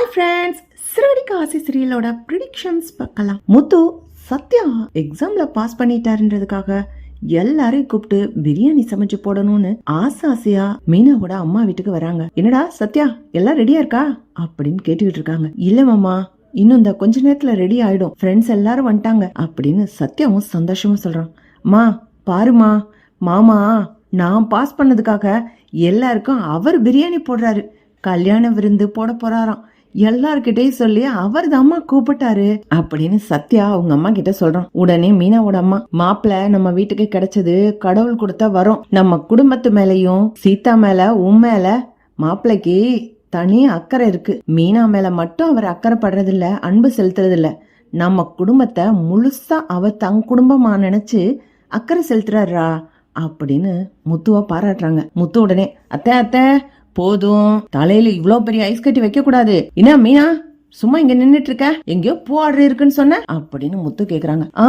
Hi friends சிறுவடிக்கு ஆசை சீரியலோட predictions பார்க்கலாம். முத்து சத்யா எக்ஸாம்ல பாஸ் பண்ணிட்டாருன்றதுக்காக எல்லாரையும் கூப்பிட்டு பிரியாணி சமைச்சு போடணும்னு ஆசை ஆசையா மீனாவோட அம்மா வீட்டுக்கு வராங்க. என்னடா சத்யா எல்லாம் ரெடியா இருக்கா? அப்படின்னு கேட்டுக்கிட்டு இருக்காங்க. இல்ல மாமா இன்னும் இந்த கொஞ்ச நேரத்துல ரெடி ஆயிடும். ஃப்ரெண்ட்ஸ் எல்லாரும் வந்துட்டாங்க. அப்படின்னு சத்யாவும் சந்தோஷமா சொல்றான். மா பாருமா மாமா நான் பாஸ் பண்ணதுக்காக எல்லாருக்கும் அவர் பிரியாணி போடுறாரு. கல்யாண விருந்து போட போறாராம். எல்லார்கிட்டயும் சொல்லி அவர் அம்மா கூப்பிட்டாரு அப்படின்னு சத்யா அவங்க அம்மா கிட்ட சொல்றான். உடனே மீனாவோட அம்மா மாப்பிள்ள நம்ம வீட்டுக்கு கிடைச்சது கடவுள் கொடுத்தா வரும். நம்ம குடும்பத்து மேலையும் சீதா மேல உன் மேல மாப்பிள்ளைக்கு தனி அக்கறை இருக்கு. மீனா மேல மட்டும் அவர் அக்கறை படுறதில்ல அன்பு செலுத்துறது இல்ல நம்ம குடும்பத்தை முழுசா அவர் தன் குடும்பமா நினைச்சு அக்கறை செலுத்துறாரா? அப்படின்னு முத்துவா பாராட்டுறாங்க. முத்து உடனே அத்தை அத்தை போதும். தலையில இவ்ளோ பெரிய ஐஸ் கட்டி வைக்க கூடாது என்ன மீனா? சும்மா இங்க நின்னுட்டு இருக்க எங்கேயோ பூ ஆர்டர் இருக்குன்னு சொன்ன? அப்படின்னு முத்து கேக்குறாங்க. ஆ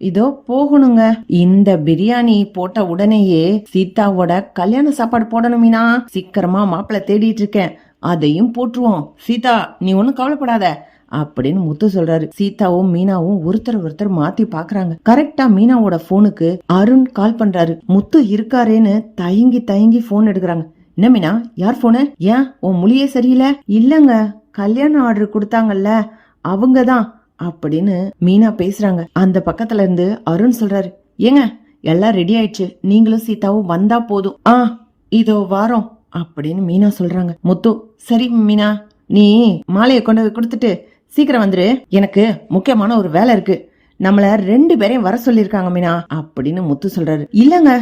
இதோ போகணுங்க. இந்த பிரியாணி போட்ட உடனேயே சீதாவோட கல்யாண சாப்பாடு போடணும் மீனா. சீக்கிரமா மாப்பிள்ள தேடிட்டு இருக்கேன் அதையும் போட்டுருவோம். சீதா நீ ஒன்னும் கவலைப்படாத அப்படின்னு முத்து சொல்றாரு. சீதாவும் மீனாவும் ஒருத்தர் ஒருத்தர் மாத்தி பாக்குறாங்க. கரெக்டா மீனாவோட போனுக்கு அருண் கால் பண்றாரு. முத்து இருக்காரேன்னு தயங்கி தயங்கி போன் எடுக்கிறாங்க. என்ன மீனா யார் ஃபோனு ஏன்? உன் மொழியே சரியில்லை? இல்லங்க. கல்யாண ஆர்டர் கொடுத்தாங்கல்ல. அவங்க தான் அப்படின்னு மீனா பேசுறாங்க. அந்த பக்கத்துல இருந்து அருண் சொல்றாரு. ஏங்க எல்லாம் ரெடி ஆயிடுச்சு. நீங்களும் சீதாவும் வந்தா போதும். ஆ இதோ வாரோம். அப்படின்னு மீனா சொல்றாங்க. முத்து சரி மீனா நீ மாலையை கொண்டு போய் கொடுத்துட்டு சீக்கிரம் வந்துரு. எனக்கு முக்கியமான ஒரு வேலை இருக்கு. நம்மள ரெண்டு பேரையும் வர சொல்லிருக்காங்க மீனா அப்படின்னு முத்து சொல்றாரு. இல்லங்க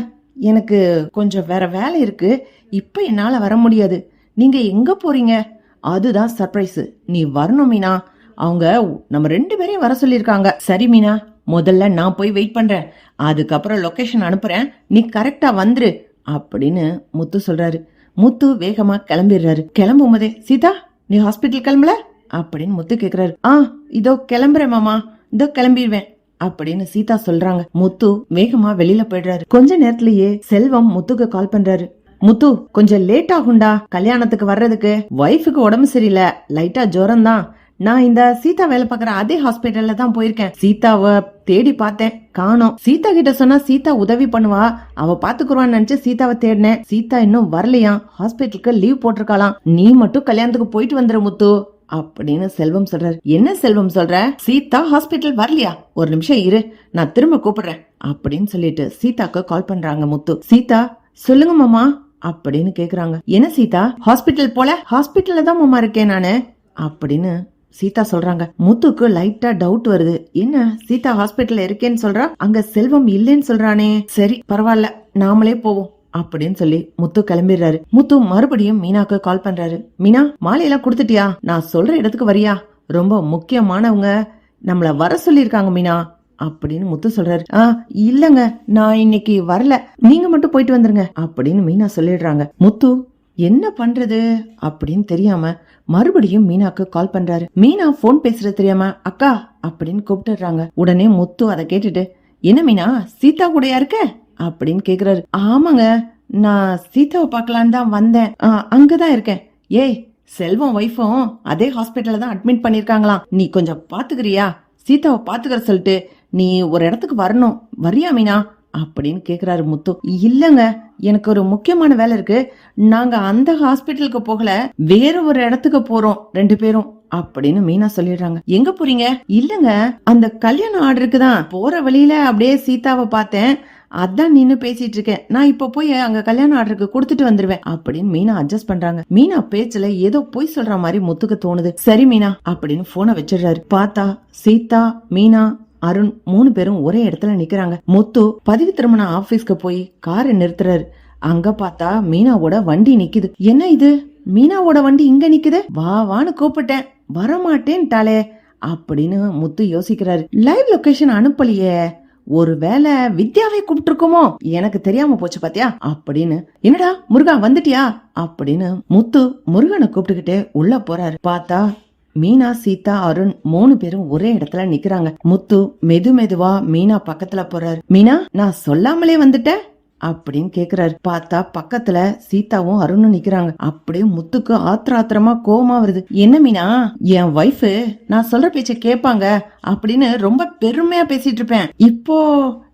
எனக்கு கொஞ்சம் வேற வேலை இருக்கு. இப்ப என்னால வர முடியாது. நீங்க எங்க போறீங்க? அதுதான் சர்ப்ரைஸ் நீ வரணும் மீனா. அவங்க நம்ம ரெண்டு பேரையும் வர சொல்லியிருக்காங்க. சரி மீனா. முதல்ல நான் போய் வெயிட் பண்றேன். அதுக்கப்புறம் லொக்கேஷன் அனுப்புறேன். நீ கரெக்டா வந்துரு அப்படின்னு முத்து சொல்றாரு. முத்து வேகமா கிளம்பிடுறாரு. கிளம்பும் போதே சீதா நீ ஹாஸ்பிட்டல் கிளம்பல? அப்படின்னு முத்து கேக்குறாரு. ஆ இதோ கிளம்புறேன் மாமா. இதோ கிளம்பிடுவேன். அப்படின்னு சீதா சொல்றாங்க. முத்து வேகமா வெளியில போயிடுறாரு. கொஞ்ச நேரத்திலேயே செல்வம் முத்துக்கு கால் பண்றாரு. முத்து கொஞ்சம் லேட் ஆகும்டா. கல்யாணத்துக்கு வர்றதுக்கு ஒய்ஃபுக்கு உடம்பு சரியில்லை. லைட்டா ஜுரம் தான் நான் இந்த சீதா வேலை பார்க்குற அதே ஹாஸ்பிட்டல்ல தான் போயிருக்கேன். சீதாவை தேடி பார்த்தேன். காணோம். சீதா கிட்ட சொன்னா சீதா உதவி பண்ணுவா. அவ பாத்துக்குருவான்னு நினைச்சு சீதாவை தேடினேன். சீதா இன்னும் வரலையாம். ஹாஸ்பிட்டலுக்கு லீவ் போட்டிருக்காளாம். நீ மட்டும் கல்யாணத்துக்கு போயிட்டு வந்துரு முத்து. அப்படின்னு செல்வம் சொல்றாரு. என்ன செல்வம் சொல்ற? சீதா ஹாஸ்பிட்டல் வரலையா? ஒரு நிமிஷம் இரு நான் திரும்ப கூப்பிடுறேன் அப்படின்னு சொல்லிட்டு சீதாக்கு கால் பண்றாங்க முத்து. சீதா சொல்லுங்க மாமா அப்படின்னு கேக்குறாங்க. என்ன சீதா? ஹாஸ்பிட்டல் போல? ஹாஸ்பிட்டல்ல தான் மாமா இருக்கேன் நானு அப்படின்னு சீதா சொல்றாங்க. முத்துக்கு லைட்டா டவுட் வருது. என்ன சீதா ஹாஸ்பிட்டல்ல இருக்கேன்னு சொல்றா? அங்க செல்வம் இல்லைன்னு சொல்றானே. சரி பரவாயில்ல நாமளே போவோம். அப்படின்னு சொல்லி முத்து கிளம்பிடுறாரு. முத்து மறுபடியும் மீனாக்கு கால் பண்றாரு. மீனா மாலையெல்லாம் கொடுத்துட்டியா? நான் சொல்ற இடத்துக்கு வரியா? ரொம்ப முக்கியமானவங்க நம்மள வர சொல்லிருக்காங்க மீனா அப்படின்னு முத்து சொல்றாரு. ஆ இல்லங்க நான் இன்னைக்கு வரல. நீங்க மட்டும் போயிட்டு வந்துருங்க அப்படின்னு மீனா சொல்லிடுறாங்க. முத்து என்ன பண்றது அப்படின்னு தெரியாம மறுபடியும் மீனாக்கு கால் பண்றாரு. மீனா போன் பேசுறது தெரியாம அக்கா அப்படின்னு கூப்பிட்டுறாங்க உடனே முத்து அதை கேட்டுட்டு என்ன மீனா சீதா கூடயா இருக்க? அப்படின்னு கேக்குறாரு. ஆமாங்க நான் சீதாவை பார்க்கலான்னு தான் வந்தேன். ஆ, அங்கதான் இருக்கேன். ஏய் செல்வம் ஒய்ஃபும் அதே ஹாஸ்பிட்டல்ல தான் அட்மிட் பண்ணிருக்காங்களாம். நீ கொஞ்சம் பாத்துக்கிறியா? சீதாவை பாத்துக்கிற சொல்லிட்டு நீ ஒரு இடத்துக்கு வரணும். வரியா மீனா? அப்படின்னு கேக்குறாரு முத்து. இல்லங்க எனக்கு ஒரு முக்கியமான வேலை இருக்கு. நாங்க அந்த ஹாஸ்பிட்டலுக்கு போகல வேற ஒரு இடத்துக்கு போறோம் ரெண்டு பேரும் அப்படின்னு மீனா சொல்லிடுறாங்க. எங்க போறீங்க? இல்லங்க அந்த கல்யாணம் ஆர்டருக்கு தான். போற வழியில அப்படியே சீதாவை பார்த்தேன். அதான் நின்னு பேசிட்டு இருக்கேன் நான் இப்ப போய் அங்க கல்யாண ஆர்டருக்கு கொடுத்துட்டு வந்துருவேன். அப்படின்னு மீனா அட்ஜஸ்ட் பண்றாங்க. மீனா பேச்சுல ஏதோ பொய் சொல்ற மாதிரி முத்துக்கு தோணுது. சரி மீனா அப்படின்னு போனை வச்சிடுறாரு. பார்த்தா சீதா மீனா அருண் மூணு பேரும் ஒரே இடத்துல நிக்கிறாங்க. முத்து பதிவு திருமண ஆபீஸ்க்கு போய் காரை நிறுத்துறாரு. அங்க பார்த்தா மீனாவோட வண்டி நிக்குது. என்ன இது? மீனாவோட வண்டி இங்க நிக்குது? வா வான்னு கூப்பிட்டேன். வரமாட்டேன்ட்டாளே அப்படின்னு முத்து யோசிக்கிறாரு. லைவ் லொகேஷன் அனுப்பலையே. ஒருவேளை வித்யாவை கூப்பிட்டுருக்குமோ? எனக்கு தெரியாம போச்சு பாத்தியா? அப்படின்னு என்னடா முருகா வந்துட்டியா? அப்படின்னு முத்து முருகனை கூப்பிட்டுக்கிட்டே உள்ள போறாரு. பார்த்தா மீனா சீதா அருண் மூணு பேரும் ஒரே இடத்துல நிக்கிறாங்க. முத்து மெது மெதுவா மீனா பக்கத்துல போறாரு. மீனா நான் சொல்லாமலே வந்துட்டேன். அப்படின்னு கேக்குறாரு. பார்த்தா பக்கத்துல சீதாவும் அருணும் நிக்கிறாங்க. அப்படியே முத்துக்கு ஆத்திர ஆத்திரமா கோவமா வருது. என்ன மீனா என் ஒய்ஃபு நான் சொல்ற பேச்ச கேட்பாங்க அப்படின்னு ரொம்ப பெருமையா பேசிட்டு இருப்பேன். இப்போ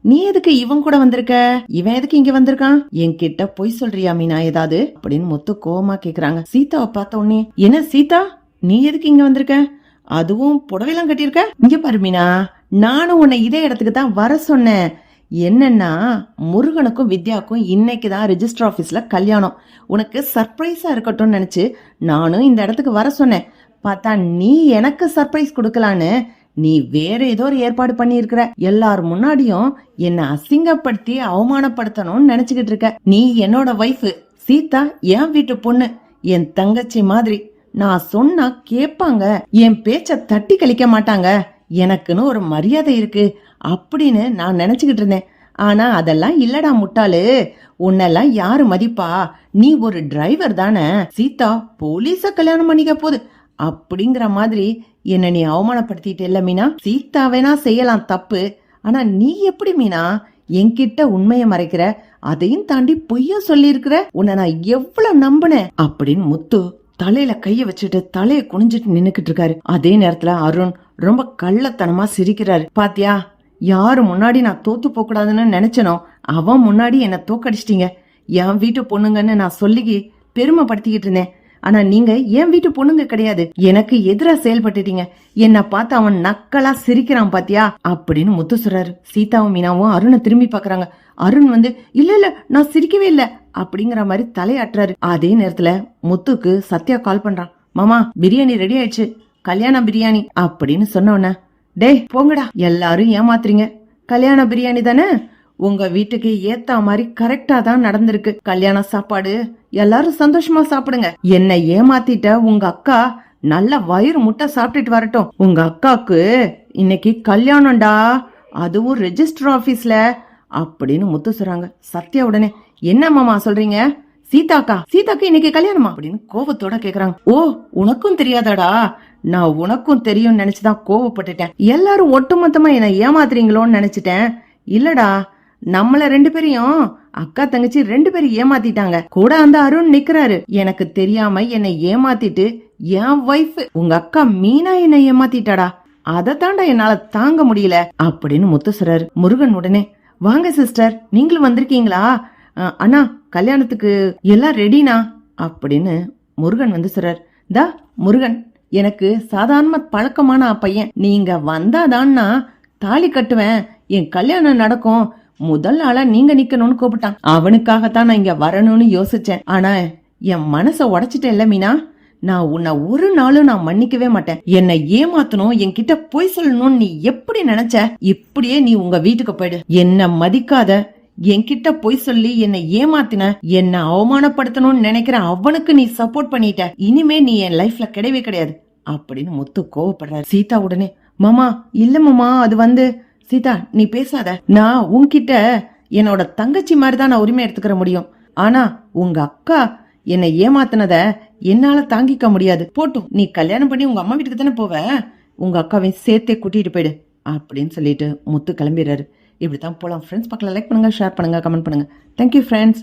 நீ எதுக்கு இவன் கூட வந்திருக்க? இவன் எதுக்கு இங்க வந்திருக்கான்? என்கிட்ட பொய் சொல்றியா மீனா ஏதாவது? அப்படின்னு முத்து கோவமா கேக்குறாங்க. சீதாவை பார்த்த உடனே என்ன சீதா நீ எதுக்கு இங்க வந்திருக்க? அதுவும் புடவைலாம் கட்டியிருக்க? இங்க பாரு மீனா நானும் உன்னை இதே இடத்துக்கு தான் வர சொன்னேன். என்னன்னா முருகனுக்கும் வித்யாவுக்கும் இன்னைக்கு தான் ரிஜிஸ்டர் ஆஃபீஸில் கல்யாணம். உனக்கு சர்ப்ரைஸாக இருக்கட்டும்னு நினச்சி நானும் இந்த இடத்துக்கு வர சொன்னேன். பார்த்தா நீ எனக்கு சர்ப்ரைஸ் கொடுக்கலான்னு. நீ வேற ஏதோ ஒரு ஏற்பாடு பண்ணியிருக்கிற. எல்லார் முன்னாடியும் என்னை அசிங்கப்படுத்தி அவமானப்படுத்தணும்னு நினச்சிக்கிட்டு இருக்க. நீ என்னோட ஒய்ஃபு சீதா என் வீட்டு பொண்ணு. என் தங்கச்சி மாதிரி. நான் சொன்னா கேட்பாங்க என் பேச்சை தட்டி கழிக்க மாட்டாங்க. எனக்குன்னு ஒரு மரியாதை இருக்கு. அப்படின்னு நான் நினச்சிக்கிட்டு இருந்தேன். ஆனால் அதெல்லாம் இல்லடா முட்டாளு. உன்னெல்லாம் யாரு மதிப்பா? நீ ஒரு டிரைவர் தானே. சீதா போலீஸ கல்யாணம் பண்ணிக்க போகுது. அப்படிங்கிற மாதிரி என்ன நீ அவமானப்படுத்திட்டு இல்ல மீனா? சீதா வேணா செய்யலாம் தப்பு. ஆனா நீ எப்படி மீனா? என்கிட்ட உண்மையை மறைக்கிற? அதையும் தாண்டி பொய்யா சொல்லியிருக்கிற? உன்னை நான் எவ்வளவு நம்பினேன்? அப்படின்னு முத்து தலையில கைய வச்சுட்டு தலையை குனிஞ்சிட்டு நின்னுக்கிட்டு இருக்காரு. அதே நேரத்துல அருண் ரொம்ப கள்ளத்தனமா சிரிக்கிறாரு. பாத்தியா? யாரு முன்னாடி நான் தோத்து போகக்கூடாதுன்னு நினைச்சனோ அவன் முன்னாடி என்னை தோக்கடிச்சிட்டீங்க. என் வீட்டு பொண்ணுங்கன்னு நான் சொல்லி பெருமைப்படுத்திக்கிட்டு இருந்தேன். ஆனா நீங்க என் வீட்டு பொண்ணுங்க கிடையாது. எனக்கு எதிரா செயல்பட்டுட்டீங்க. என்ன பார்த்து அவன் நக்கலா சிரிக்கிறான் பாத்தியா? அப்படின்னு முத்து சொல்றாரு. சீதாவும் மீனாவும் அருணை திரும்பி பாக்குறாங்க. அருண் வந்து இல்ல இல்ல நான் சிரிக்கவே இல்ல. அப்படிங்கிற மாதிரி தலையாட்டுறாரு. அதே நேரத்துல முத்துக்கு சத்யா கால் பண்றான். மாமா பிரியாணி ரெடி ஆயிடுச்சு. கல்யாணம் பிரியாணி. அப்படின்னு சொன்னவன டேய் போங்கடா. எல்லாரும் ஏமாத்துறீங்க. கல்யாண பிரியாணி தானே? உங்க வீட்டுக்கு ஏத்த மாதிரி கரெக்டா தான் நடந்திருக்கு. கல்யாண சாப்பாடு எல்லாரும் சந்தோஷமா சாப்பிடுங்க. என்னை ஏமாத்திட்ட உங்க அக்கா நல்ல வயிறு முட்டை சாப்பிட்டுட்டு வரட்டும். உங்க அக்காக்கு இன்னைக்கு கல்யாணம்டா. அதுவும் ரெஜிஸ்டர் ஆபீஸ்ல அப்படின்னு முத்து சொல்றாங்க சத்யா உடனே என்ன மாமா சொல்றீங்க? சீதாக்கா சீதாக்கு இன்னைக்கு கல்யாணமா? அப்படின்னு கோபத்தோட கேக்குறாங்க. ஓ உனக்கும் தெரியாதாடா? நான் உனக்கும் தெரியும் நினைச்சுதான் கோவப்பட்டுட்டேன். எல்லாரும் ஒட்டுமொத்தமா என்ன ஏமாத்துறீங்களோன்னு நினைச்சிட்டேன். இல்லடா நம்மள ரெண்டு பேரையும் அக்கா தங்கச்சி ரெண்டு பேரும் ஏமாத்திட்டாங்க. கூட அந்த அருண் நிக்கிறாரு. எனக்கு தெரியாம என்னை ஏமாத்திட்டு என் ஒய்ஃப் உங்க அக்கா மீனா என்னை ஏமாத்திட்டாடா. அதை தாண்டா என்னால தாங்க முடியல அப்படின்னு முத்து முருகன் உடனே வாங்க சிஸ்டர் நீங்களும் வந்திருக்கீங்களா? அண்ணா கல்யாணத்துக்கு எல்லாம் ரெடினா அப்படின்னு முருகன் வந்து சொல்றார். தா முருகன். எனக்கு சாதாரண பழக்கமான பையன். நீங்க வந்தாதான்னா தாலி கட்டுவேன். என் கல்யாணம் நடக்கும். முதல் ஆளா நீங்க நிக்கணும்னு கூப்பிட்டான். அவனுக்காகத்தான் நான் இங்க வரணும்னு யோசிச்சேன். ஆனா என் மனச உடைச்சிட்டேன்ல மீனா. நான் உன்னை ஒரு நாளும் நான் மன்னிக்கவே மாட்டேன். என்னை ஏமாத்தணும் என்கிட்ட பொய் சொல்லணும்னு நீ எப்படி நினைச்ச? இப்படியே நீ உங்க வீட்டுக்கு போயிடு. என்ன மதிக்காத என்கிட்ட பொய் சொல்லி என்னை ஏமாத்தின என்ன அவமானப்படுத்தணும்னு நினைக்கிற அவனுக்கு நீ சப்போர்ட் பண்ணிட்ட. இனிமே நீ என் லைஃப்ல கிடையவே கிடையாது. அப்படின்னு முத்து கோவப்படுறாரு. சீதா உடனே மாமா இல்ல மாமா அது வந்து சீதா நீ பேசாத. நான் உன்கிட்ட என்னோட தங்கச்சி மாதிரி தான் நான் உரிமை எடுத்துக்கிற முடியும். ஆனா உங்க அக்கா என்னை ஏமாத்தினத என்னால தாங்கிக்க முடியாது. போட்டும் நீ கல்யாணம் பண்ணி உங்க அம்மா வீட்டுக்கு தானே போவ? உங்க அக்காவையும் சேர்த்தே கூட்டிட்டு போயிடு அப்படின்னு சொல்லிட்டு முத்து கிளம்பிடுறாரு. இப்படி தான் போகலாம் ஃப்ரெண்ட்ஸ் பக்கம் லைக் பண்ணுங்கள் ஷேர் பண்ணுங்க கமெண்ட் பண்ணுங்க. Thank you friends